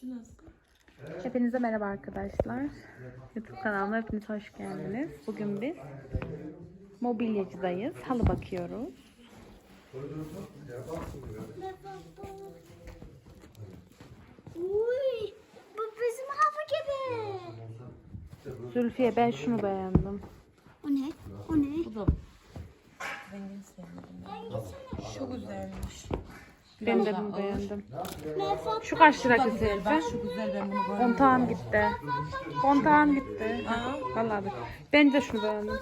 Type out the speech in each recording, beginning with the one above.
Şu nasıl? Hepinize merhaba arkadaşlar. YouTube kanalıma hepiniz hoş geldiniz. Bugün biz mobilyacıdayız. Halı bakıyoruz. Uy, bu bizim hava gibi. Zülfiye ben şunu beğendim. O ne? O ne? Bu da rengini sevmedim. Şu güzelmiş. Ben de bunu beğendim. Şu kaç lira güzel. Bak şu güzel ben bunu beğendim. Kontağım gitti. Kontağım gitti. Aa. Vallahi. Ben de şunu beğendim.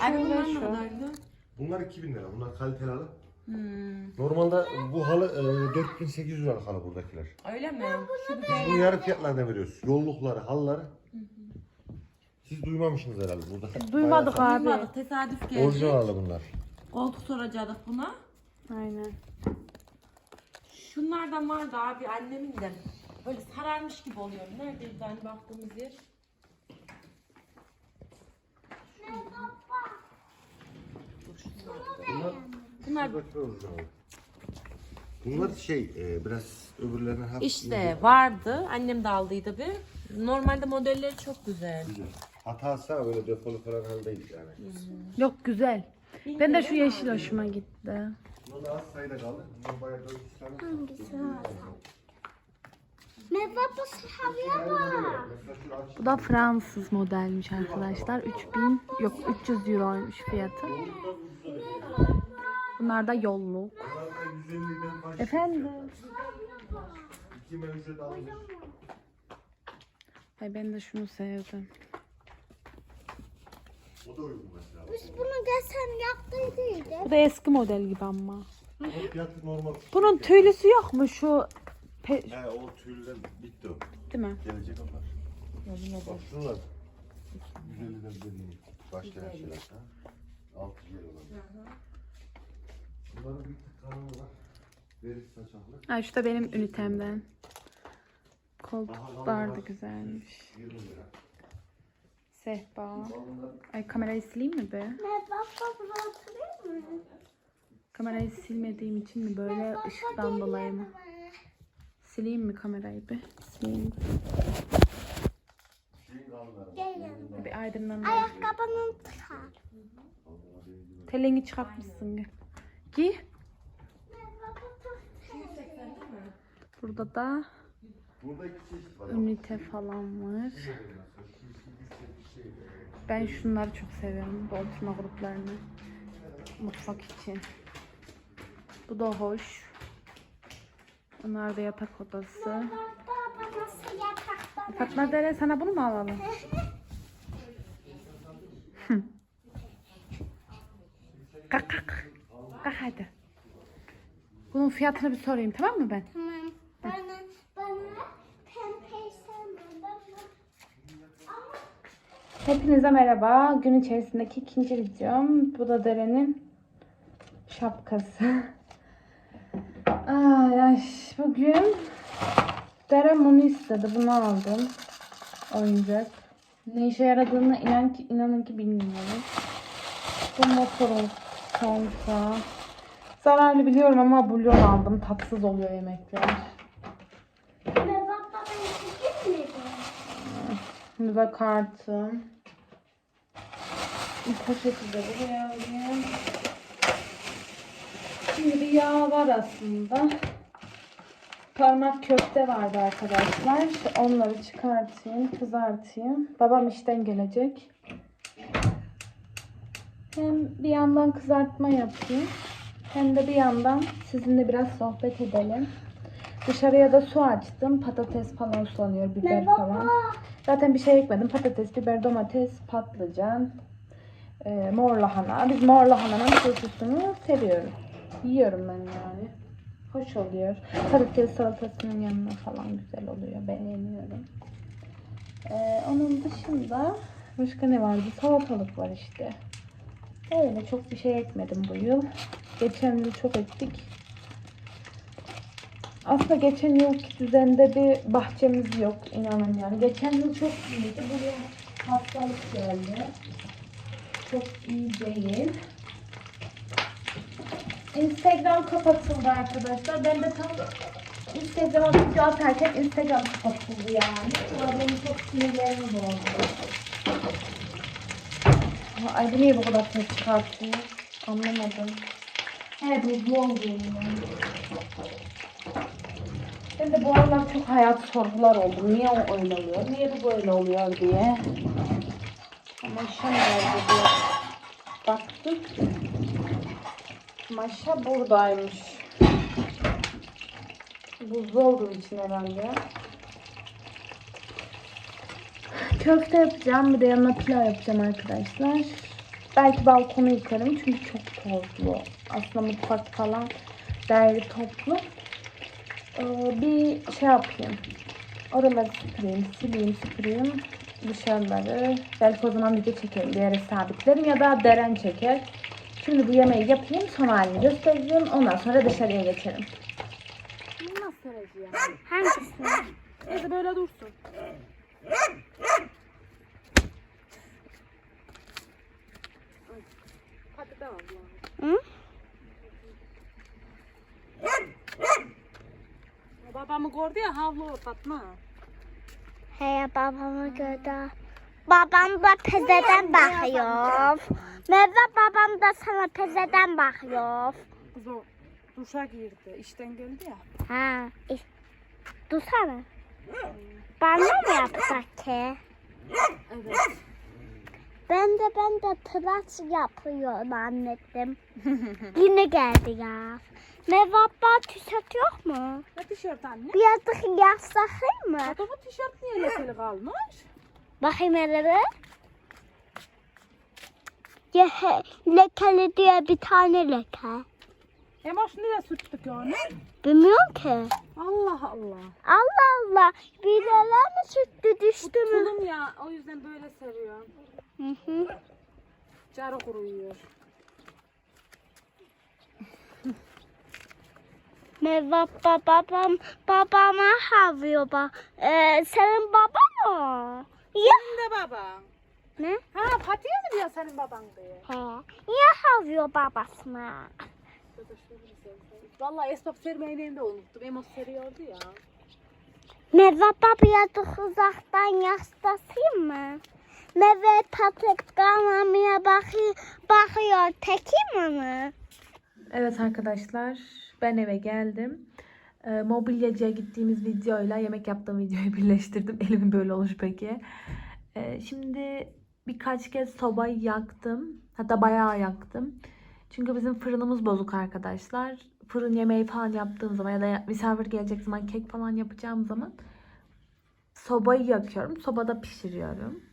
Ay bunlar ne kadardı? Bunlar 2000 lira. Bunlar kaliteli halı. Hmm. Normalde bu halı e, 4800 lira halı buradakiler. Öyle mi? Biz bunu yarı fiyatlarına veriyoruz. Yollukları, halıları. Siz duymamışsınız herhalde burada. Duymadık Bayağı- abi. Duymadık. Tesadüf geldi. Orijinal halı bunlar. Koltuk soracaktık buna. Aynen. Şunlardan vardı abi annemin de. Böyle sararmış gibi oluyor. Neredeydi hani baktığımız yer? Bunlar, Bunlar şey e, biraz öbürlerine hafif işte vardı. Annem de aldıydı bir. Normalde modelleri çok güzel. güzel. Hatası böyle defolu falan halı değil yani. Yok güzel. Ben de şu yeşil hoşuma gitti. Bunlar az sayıda kaldı. Bunlar bayağı 400 tane. hangisi? Mevfat bu havaya bak. Bu da Fransız modelmiş arkadaşlar. 3000 yok 300 euroymuş fiyatı. Bunlar da yolluk. Bunlar da 150'den başlıyor. Efendim? Ay ben de şunu sevdim. O da uygun mesela. Biz bunu geçen yaptıydıydık. Bu da eski model gibi ama. Bunun fiyatı normal. Bunun tüylüsü yok mu şu pe- He o tüylüden bitti o. değil mi? Gelecek onlar. Bak şunlar. 150'den dediğim başka şeyler ha. 6 yer olan. Bunların bir tık kanalı var. Veris saçaklı. Ay şu da benim ünitemden. Koltuklar da güzelmiş. 20 lira. Sehpa. Ay kamerayı sileyim mi be? Kamerayı silmediğim için mi böyle ışıktan dolayı mı? Sileyim mi kamerayı bir? Sileyim. Bir aydınlanma. Ayakkabının tıka. Telini çıkartmışsın. Gel. Giy. Burada da Burada iki çeşit var. ünite falan var. Ben şunları çok seviyorum. Bu oturma gruplarını. Mutfak için. Bu da hoş. Bunlar da yatak odası. Fatma Dere sana bunu mu alalım? Kalk kalk. Kalk hadi. Bunun fiyatını bir sorayım tamam mı ben? Tamam. Bana Hepinize merhaba. Gün içerisindeki ikinci videom. Bu da Dere'nin şapkası. Ay ay. Bugün Dere bunu istedi. Bunu aldım. Oyuncak. Ne işe yaradığını inan ki, inanın ki bilmiyorum. Bu motorun çanta. Zararlı biliyorum ama bulyon aldım. Tatsız oluyor yemekler. De kartım. Poşeti de buraya alayım. Şimdi bir yağ var aslında. Parmak köfte vardı arkadaşlar. Onları çıkartayım, kızartayım. Babam işten gelecek. Hem bir yandan kızartma yapayım. Hem de bir yandan sizinle biraz sohbet edelim. Dışarıya da su açtım. Patates falan sulanıyor, biber falan. Zaten bir şey ekmedim. Patates, biber, domates, patlıcan, e, mor lahana. Biz mor lahananın turşusunu seviyoruz. Yiyorum ben yani. Hoş oluyor. Patates salatasının yanına falan güzel oluyor. Beğeniyorum. E, onun dışında başka ne vardı? Salatalık var işte. Öyle çok bir şey ekmedim bu yıl. Geçen yıl çok ektik. Aslında geçen yılki düzende bir bahçemiz yok inanın yani. Geçen yıl çok iyiydi. Bu yıl hastalık geldi. Çok iyi değil. Instagram kapatıldı arkadaşlar. Ben de tam Instagram'a video atarken Instagram kapatıldı yani. Bu da benim çok sinirlerimi bozdu. Ay bu niye bu kadar ses çıkartıyor? Anlamadım. He bu bu oldu yani. Ben de bu aralar çok hayat sorgular oldum. Niye o öyle oluyor? Niye bu böyle oluyor diye. Nerede diye baktık. Maşa buradaymış. Buzlu olduğu için herhalde. Köfte yapacağım. Bir de yanına pilav yapacağım arkadaşlar. Belki balkonu yıkarım çünkü çok tozlu. Aslında mutfak falan derli toplu. Ee, bir şey yapayım. Oraları süpüreyim, sileyim, süpüreyim. Dışarıları. Belki o zaman video çekerim. Bir yere sabitlerim ya da Deren çeker. Şimdi bu yemeği yapayım. Son halini göstereceğim. Ondan sonra dışarıya geçerim. Nasıl sereceğim? Hangisini? Neyse böyle dursun. Hadi devam. Hı? Babamı gördü ya havlu Fatma. He babamı gördü. Babam da pezeden bakıyor. Merve babam da sana pezeden bakıyor. Kız o duşa girdi. İşten geldi ya. Ha. iş-. Bana mı yapsak ki? Evet. Ben de ben de tıraş yapıyorum anladım. Yine geldi ya. Merve abla tişört yok mu? Ne tişört anne? Birazcık yazsakayım mı? Baba tişört niye lekeli kalmış? Bakayım hele. Ya, lekeli diye bir tane leke. Emoş niye sürttük onu? Bilmiyorum ki. Allah Allah. Allah Allah. Birileri mi süttü düştü mü? Tulum ya o yüzden böyle seviyorum. Hı hı. Carı kuruyuyor. Merhaba babam babama havıyor bak. Ee, senin baban o. Ya Kim de baba? ne? Ha Fatih'e mi diyor senin baban diye? He. Ya havıyor babasına. Vallahi esnaf sermeyi de unuttum. Emos seriyordu ya. Merhaba birazcık uzaktan yaslasayım mı? Meve patek kanamaya bakıyor, bakıyor. Tekim onu. Evet arkadaşlar ben eve geldim. Ee, mobilyacıya gittiğimiz videoyla yemek yaptığım videoyu birleştirdim. Elimin böyle olur peki. Ee, şimdi birkaç kez sobayı yaktım. Hatta bayağı yaktım. Çünkü bizim fırınımız bozuk arkadaşlar. Fırın yemeği falan yaptığım zaman ya da misafir gelecek zaman kek falan yapacağım zaman sobayı yakıyorum. Sobada pişiriyorum.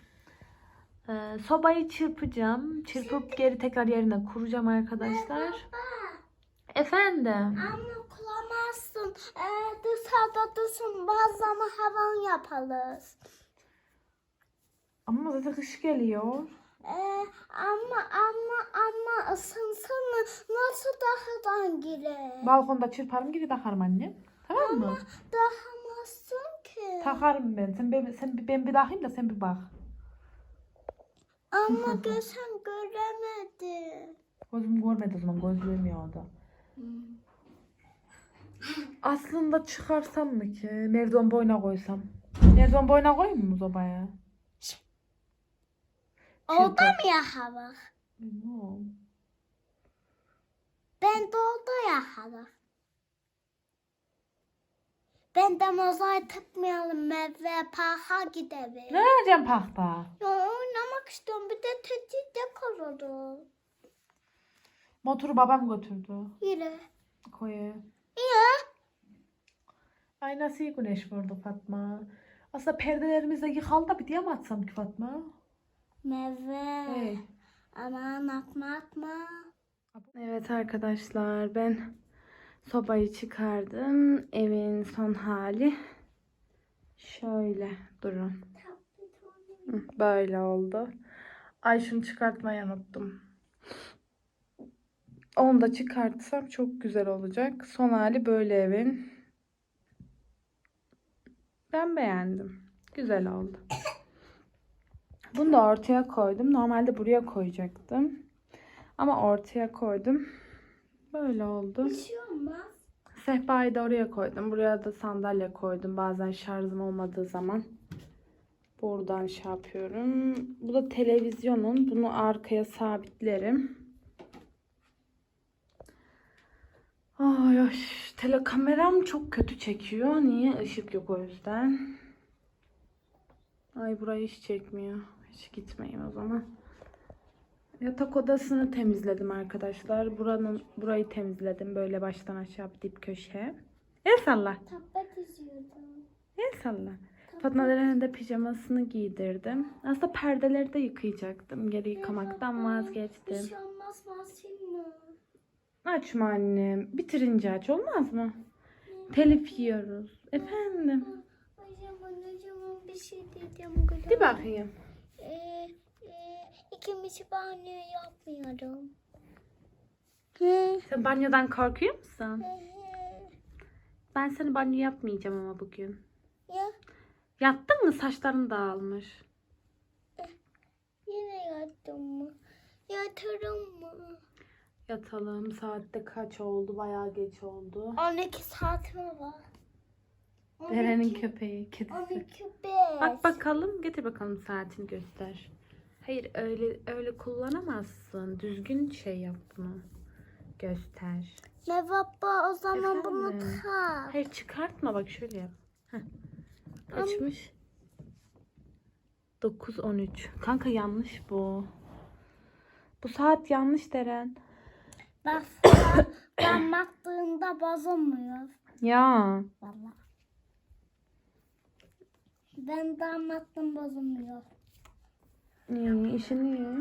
Ee, sobayı çırpacağım. Çırpıp geri tekrar yerine kuracağım arkadaşlar. Efendim. Anne kulamazsın. Ee, dışarıda dursun. Bazen havan yaparız. Ama zaten kış geliyor. Ee, ama ama ama ısınsana nasıl dahadan girer? Balkonda çırparım geri takarım annem. Tamam mı? Dahamazsın ki. Takarım ben. Sen, ben, sen ben bir takayım da sen bir bak. Ama gözüm göremedi. Gözüm görmedi o zaman. Göz görmüyordu. Aslında çıkarsam mı ki? Merdiven boyuna koysam. Merdiven boyuna koyayım mı sobaya? Oldu mu ya hava? Bilmiyorum. Ben de oldu ya hava. Ben de mozaik tıkmayalım ve parka gidelim. Ne yapacağım parkta? Ya oynamak istiyorum bir de tetikte kuruldu. Motoru babam götürdü. Yürü. Koya. Ya. Ay nasıl iyi güneş vurdu Fatma. Aslında perdelerimiz de yıkalı da bir diye mi atsam ki Fatma? Meve. Hey. Aman atma atma. Evet arkadaşlar ben sobayı çıkardım. Evin son hali şöyle durun. Böyle oldu. Ay şunu çıkartmayı unuttum. Onu da çıkartsam çok güzel olacak. Son hali böyle evin. Ben beğendim. Güzel oldu. Bunu da ortaya koydum. Normalde buraya koyacaktım. Ama ortaya koydum. Böyle oldu. Bir şey olmaz. Sehpayı da oraya koydum. Buraya da sandalye koydum. Bazen şarjım olmadığı zaman. Buradan şey yapıyorum. Bu da televizyonun. Bunu arkaya sabitlerim. Ay ay. Telekameram çok kötü çekiyor. Niye? Işık yok o yüzden. Ay burayı hiç çekmiyor. Hiç gitmeyin o zaman. Yatak odasını temizledim arkadaşlar. Buranın burayı temizledim böyle baştan aşağı dip köşe. El salla. Tablet izliyordum. El salla. Fatma Deren'e de pijamasını giydirdim. Aslında perdeleri de yıkayacaktım. Geri yıkamaktan Bir vazgeçtim. şey olmaz Masino. Açma annem. Bitirince aç olmaz mı? Telif yiyoruz. Efendim. Hocam hocam bir şey diyeceğim. De bakayım. Ee, e, ikimiz banyo yapmıyorum. Hı. Sen banyodan korkuyor musun? Hı hı. Ben seni banyo yapmayacağım ama bugün. Ya Yattın mı? Saçların dağılmış. yine yattım mı? Yatırım mı? Yatalım. Saatte kaç oldu? Bayağı geç oldu. 12 saatime var. Derenin köpeği, kedisi. 12 5. Bak bakalım. Getir bakalım saatini göster. Hayır öyle öyle kullanamazsın. Düzgün şey yap bunu. Göster. Ne baba o zaman bunu Efendim? tak. Hayır çıkartma bak şöyle yap. Heh. Kaçmış? 9.13. Kanka yanlış bu. Bu saat yanlış Deren. Bak ben baktığımda bozulmuyor. Ya. Valla. Ben damlattım bozulmuyor. İyi, işin iyi.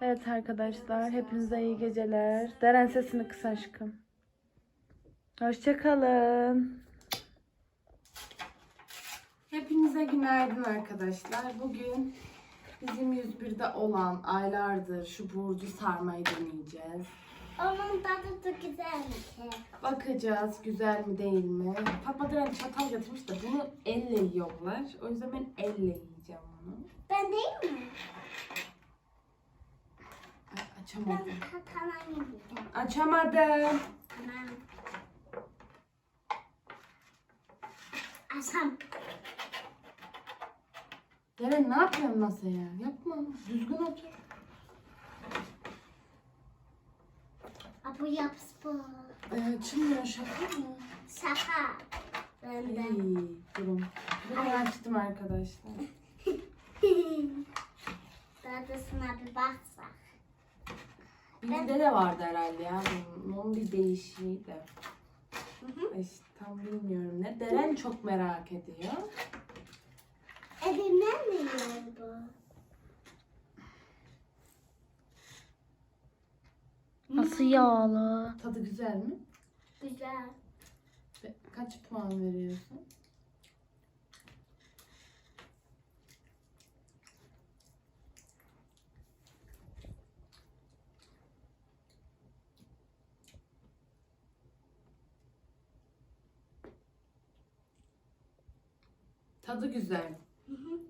Evet arkadaşlar, hepinize iyi geceler. Deren sesini kıs aşkım. Hoşçakalın. Hepinize günaydın arkadaşlar. Bugün bizim 101'de olan aylardır şu burcu sarmayı deneyeceğiz. Onun tadı da güzel ki. Bakacağız güzel mi değil mi? Fatma Deren çatal getirmiş de bunu elle yiyorlar. O yüzden ben elle yiyeceğim bunu. Ben değil mi? Ay, Ben açamadım. katalan yiyeceğim. Açamadım. Tamam. Asam. Deren ne yapıyorsun masaya? Yapma. Düzgün otur. Bu yapısı bu. Ee, açılmıyor şaka mı? Şaka. Ben de. İyi, durun. Durun açtım arkadaşlar. Dadısına bir baksak. Bizde de vardı herhalde ya. Bunun- Bunun bir değişiği de. hı. İşte tam bilmiyorum ne. Deren çok merak ediyor. Elimden mi bu? Nasıl yağlı? Tadı güzel mi? Güzel. Ve Kaç puan veriyorsun? Tadı güzel. Hı hı.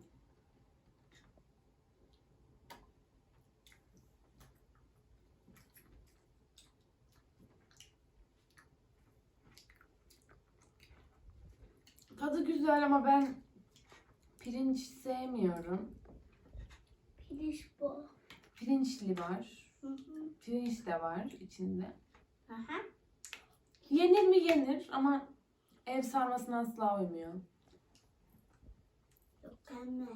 Tadı güzel ama ben pirinç sevmiyorum. Pirinç bu. Pirinçli var. Hı hı. Pirinç de var içinde. Aha. Yenir mi yenir ama ev sarmasına asla uymuyor. Yok anne.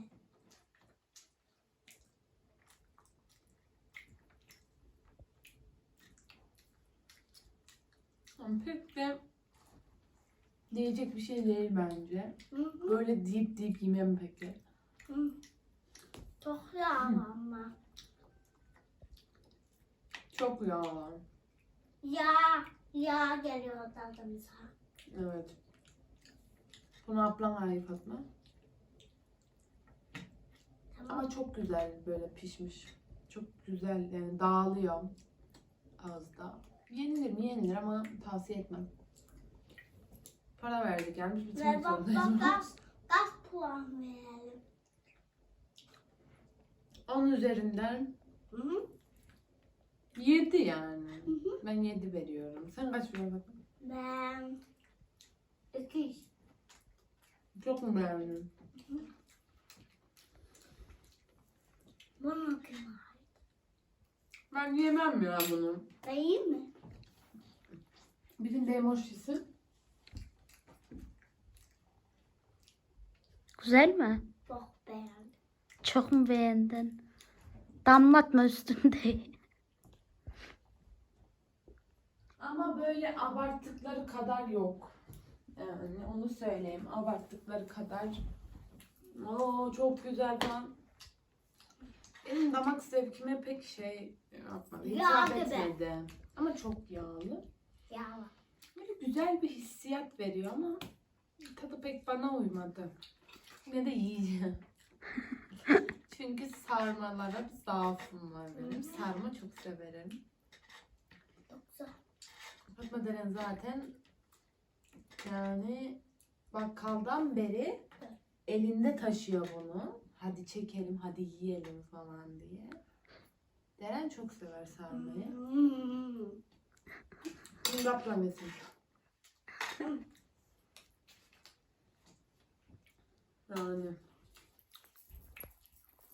Pek de diyecek bir şey değil bence. Böyle deyip deyip yemem peki. Çok yağlı ama. Çok yağlı. Yağ, yağ geliyor tadımıza. Evet. Bunu ablam ait Fatma. Tamam. Ama çok güzel böyle pişmiş. Çok güzel yani dağılıyor ağızda. Yenilir mi yenilir ama tavsiye etmem. Para verdik yani biz Ve bitirmek bak zorundayız. bak kaç, kaç puan verelim? 10 üzerinden Hı hı. 7 yani. Hı hı. Ben 7 veriyorum. Sen kaç veriyorsun? Ben iki. Çok mu beğendin? Bana kim? Ben yemem ya bunu. Ben yiyeyim mi? Birinde emojisi. Güzel mi? Çok beğendim. Çok mu beğendin? Damlatma üstünde. Ama böyle abarttıkları kadar yok. Yani onu söyleyeyim. Abarttıkları kadar. Oo çok güzel lan. Benim damak zevkime pek şey yapmadı. Hitap Yağ gibi. etmedi. Ama çok yağlı. Ya Böyle güzel bir hissiyat veriyor ama tadı pek bana uymadı. Yine de yiyeceğim. Çünkü sarmalara bir zaafım var benim. Sarma çok severim. Fatma Deren zaten yani bakkaldan beri elinde taşıyor bunu. Hadi çekelim, hadi yiyelim falan diye. Deren çok sever sarmayı. Hmm. Şimdi yapmamasın. Yani